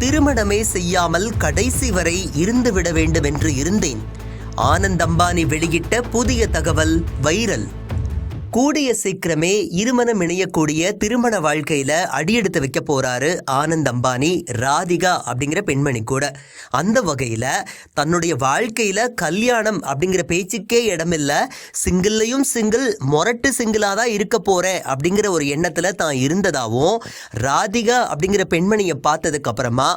திருமணமே செய்யாமல் கடைசி வரை இருந்துவிட வேண்டும் என்று இருந்தேன். ஆனந்த் அம்பானி வெளியிட்ட புதிய தகவல் வைரல். கூடிய சீக்கிரமே இருமணம் இணையக்கூடிய திருமண வாழ்க்கையில அடியெடுத்து வைக்க போறாரு ஆனந்த் அம்பானி ராதிகா அப்படிங்கிற பெண்மணி கூட. அந்த வகையில தன்னுடைய வாழ்க்கையில கல்யாணம் அப்படிங்கிற பேச்சுக்கே இடமில்ல. சிங்கிள்லையும் சிங்கிள் மொரட்டு சிங்கிளா தான் இருக்க போறேன் அப்படிங்கிற ஒரு எண்ணத்துல தான் இருந்ததாகவும் ராதிகா அப்படிங்கிற பெண்மணியை பார்த்ததுக்கு அப்புறமா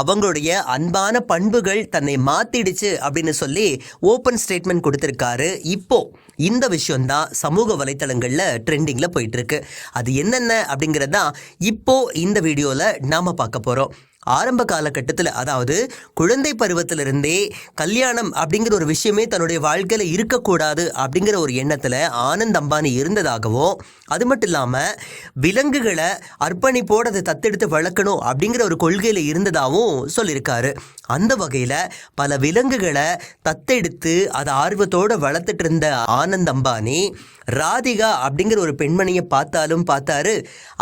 அவங்களுடைய அன்பான பண்புகள் தன்னை மாத்திடுச்சு அப்படின்னு சொல்லி ஓப்பன் ஸ்டேட்மெண்ட் கொடுத்துருக்காரு. இப்போ இந்த விஷயம்தான் சமூக வலை வலைத்தளங்களில் ட்ரெண்டிங்கில் போயிட்டுருக்கு. அது என்னென்ன அப்படிங்கிறது தான் இப்போது இந்த வீடியோவில் நாம் பார்க்க போகிறோம் ஆரம்ப காலகட்டத்தில் அதாவது குழந்தை பருவத்திலிருந்தே கல்யாணம் அப்படிங்கிற ஒரு விஷயமே தன்னுடைய வாழ்க்கையில் இருக்கக்கூடாது அப்படிங்கிற ஒரு எண்ணத்தில் ஆனந்த் அம்பானி இருந்ததாகவும் அது மட்டும் இல்லாமல் விலங்குகளை அர்ப்பணிப்போடு அதை தத்தெடுத்து வளர்க்கணும் அப்படிங்கிற ஒரு கொள்கையில் இருந்ததாகவும் சொல்லியிருக்காரு. அந்த வகையில் பல விலங்குகளை தத்தெடுத்து அதை ஆர்வத்தோடு வளர்த்துட்டு இருந்த ஆனந்த் அம்பானி ராதிகா அப்படிங்கிற ஒரு பெண்மணியை பார்த்தாலும் பார்த்தாரு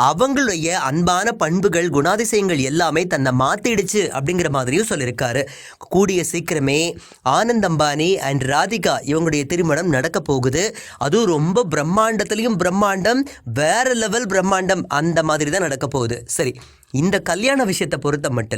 அவங்களுடைய அன்பான பண்புகள் குணாதிசயங்கள் எல்லாமே தன்னை மாற்றிடுச்சு அப்படிங்கிற மாதிரியும் சொல்லியிருக்காரு. கூடிய சீக்கிரமே ஆனந்த் அம்பானி அண்ட் ராதிகா இவங்களுடைய திருமணம் நடக்க போகுது. அதுவும் ரொம்ப பிரம்மாண்டத்துலேயும் பிரம்மாண்டம் வேற லெவல் பிரம்மாண்டம் அந்த மாதிரி தான் நடக்க போகுது. சரி. இந்த கல்யாண விஷயத்தை பொறுத்த மட்டும்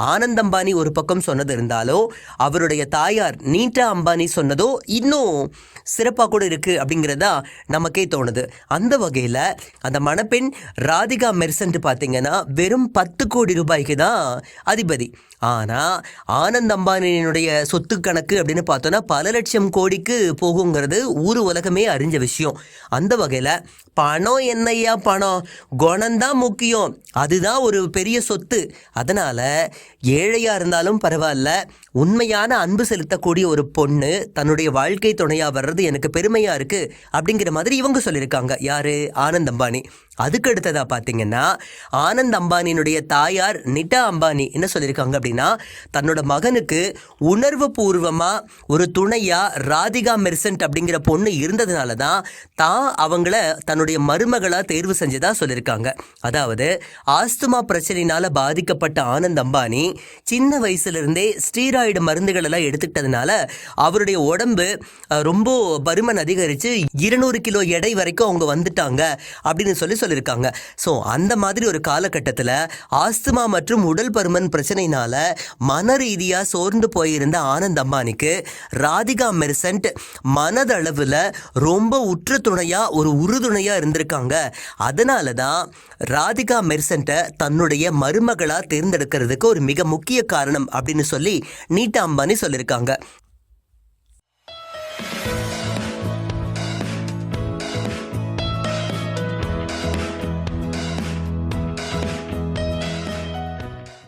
ஆனந்த் அம்பானி ஒரு பக்கம் சொன்னது இருந்தாலோ அவருடைய தாயார் நீட்டா அம்பானி சொன்னதோ இன்னும் சிறப்பாக கூட இருக்கு அப்படிங்கிறதா நமக்கே தோணுது. அந்த வகையில் அந்த மணப்பெண் ராதிகா மெர்சன்ட் பார்த்தீங்கன்னா வெறும் பத்து கோடி ரூபாய்க்கு தான் அதிபதி. ஆனால் ஆனந்த் அம்பானியினுடைய சொத்து கணக்கு அப்படின்னு பார்த்தோன்னா பல லட்சம் கோடிக்கு போகுங்கிறது ஊர் உலகமே அறிஞ்ச விஷயம். அந்த வகையில் பணம் என்னையா பணம்? குணம்தான் முக்கியம். அதுதான் ஒரு பெரிய சொத்து. அதனால் ஏழையாக இருந்தாலும் பரவாயில்ல. உண்மையான அன்பு செலுத்தக்கூடிய ஒரு பொண்ணு தன்னுடைய வாழ்க்கை துணையாக வர்றது எனக்கு பெருமையாக இருக்குது அப்படிங்கிற மாதிரி இவங்க சொல்லியிருக்காங்க. யார்? ஆனந்த் அம்பானி. அதுக்கு அடுத்ததாக பார்த்தீங்கன்னா ஆனந்த் அம்பானியினுடைய தாயார் நிட்டா அம்பானி என்ன சொல்லியிருக்காங்க அப்படின்னா தன்னோட மகனுக்கு உணர்வு பூர்வமாக ஒரு துணையாக ராதிகா மெர்சன்ட் அப்படிங்கிற பொண்ணு இருந்ததுனால தான் தான் அவங்கள தன்னுடைய மருமகளாக தேர்வு செஞ்சதாக சொல்லியிருக்காங்க. அதாவது ஆஸ்துமா பிரச்சனையினால் பாதிக்கப்பட்ட ஆனந்த் அம்பானி சின்ன வயசுலேருந்தே ஸ்டீராய்டு மருந்துகளெல்லாம் எடுத்துக்கிட்டதுனால அவருடைய உடம்பு ரொம்ப பருமன் அதிகரித்து இருநூறு கிலோ எடை வரைக்கும் அவங்க வந்துட்டாங்க அப்படின்னு சொல்லி சொல்லியிருக்காங்க. ஸோ அந்த மாதிரி ஒரு காலகட்டத்தில் ஆஸ்துமா மற்றும் உடல் பருமன் பிரச்சனையினால மன ரீதியாக சோர்ந்து போயிருந்த ஆனந்த் அம்பானிக்கு ராதிகா மெர்சன்ட் மனதளவில் ரொம்ப உற்ற துணையாக ஒரு உறுதுணையாக இருந்திருக்காங்க. அதனால தான் ராதிகா மெர்சன்ட்டை தன்னுடைய மருமகளாக தேர்ந்தெடுக்கிறதுக்கு ஒரு மிக முக்கிய காரணம் அப்படின்னு சொல்லி நீட்டா அம்பானி சொல்லியிருக்காங்க.